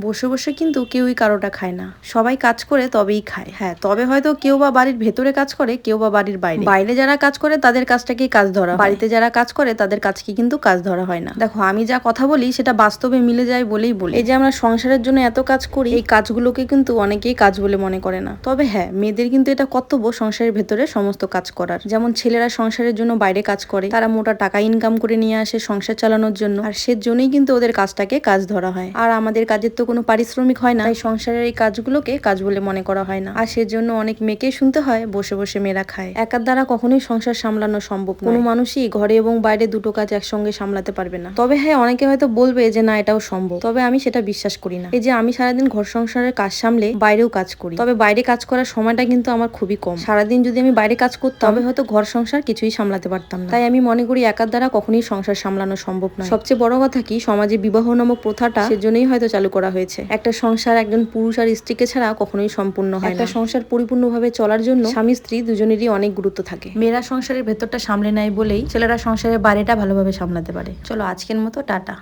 বসে বসে কিন্তু কেউই কারোটা খায় না। সবাই কাজ করে তবেই খায়। হ্যাঁ তবে হয়তো কেউ বা বাড়ির ভেতরে কাজ করে, কেউ বা বাড়ির বাইরে। বাইরে যারা কাজ করে, তাদের কাজটাকেই কাজ ধরা বাড়িতে যারা কাজ করে, তাদের কাজকে কিন্তু কাজ ধরা হয় না। দেখো, আমি যা কথা বলি, সেটা বাস্তবে মিলে যায় বলেই বলি। এই যে আমরা সংসারের জন্য এত কাজ করি, এই কাজগুলোকে কিন্তু অনেকেই কাজ বলে মনে করে না। তবে হ্যাঁ মেয়েদের কিন্তু এটা কর্তব্য সংসারের ভেতরে সমস্ত কাজ করার। যেমন ছেলেরা সংসারের জন্য বাইরে কাজ করে, তারা মোটা টাকা ইনকাম করে নিয়ে আসে সংসার চালানোর জন্য। আর সেজন্যই কিন্তু ওদের কাজটাকে কাজ ধরা হয়। আর আমাদের কাজের তো কোনো পারিশ্রমিক হয় না, তাই সংসারের এই কাজগুলোকে কাজ বলে মনে করা হয় না। আর সেজন্য অনেক মেয়েকে শুনতে হয়, বসে বসে মেয়েরা খায়। একার দ্বারা কখনোই সংসার সামলানো সম্ভব কোনো মানুষই ঘরে এবং বাইরে দুটো কাজ একসঙ্গে সামলাতে পারবে না। তবে হ্যাঁ অনেকে হয়তো বলবে যে, না, এটাও সম্ভব। তবে আমি সেটা বিশ্বাস করি না। এই যে, আমি সারাদিন ঘর সংসারের কাজ সামলে বাইরেও কাজ করি। তবে বাইরে কাজ করার সময়টা কিন্তু আমার খুবই কম। সারাদিন যদি আমি বাইরে কাজ করতাম, তবে হয়তো ঘর সংসার কিছুই সামলাতে পারতাম না। তাই আমি মনে করি, একার দ্বারা কখনোই সংসার সামলানো সম্ভব নয়। সবচেয়ে বড় কথা কি, সমাজে বিবাহ নামক প্রথাটা সেজন্যই হয়তো চালু করা হয়েছে। একটা সংসার একজন পুরুষ আর স্ত্রীকে ছাড়া কখনোই সম্পূর্ণ হয় একটা সংসার পরিপূর্ণভাবে চলার জন্য স্বামী স্ত্রী দুজনেরই অনেক গুরুত্ব থাকে। মেয়েরা সংসারের ভেতরটা সামলে নেয় বলেই ছেলেরা সংসারের বাইরেটা ভালোভাবে সামলাতে পারে। চলো আজকের মতো টাটা।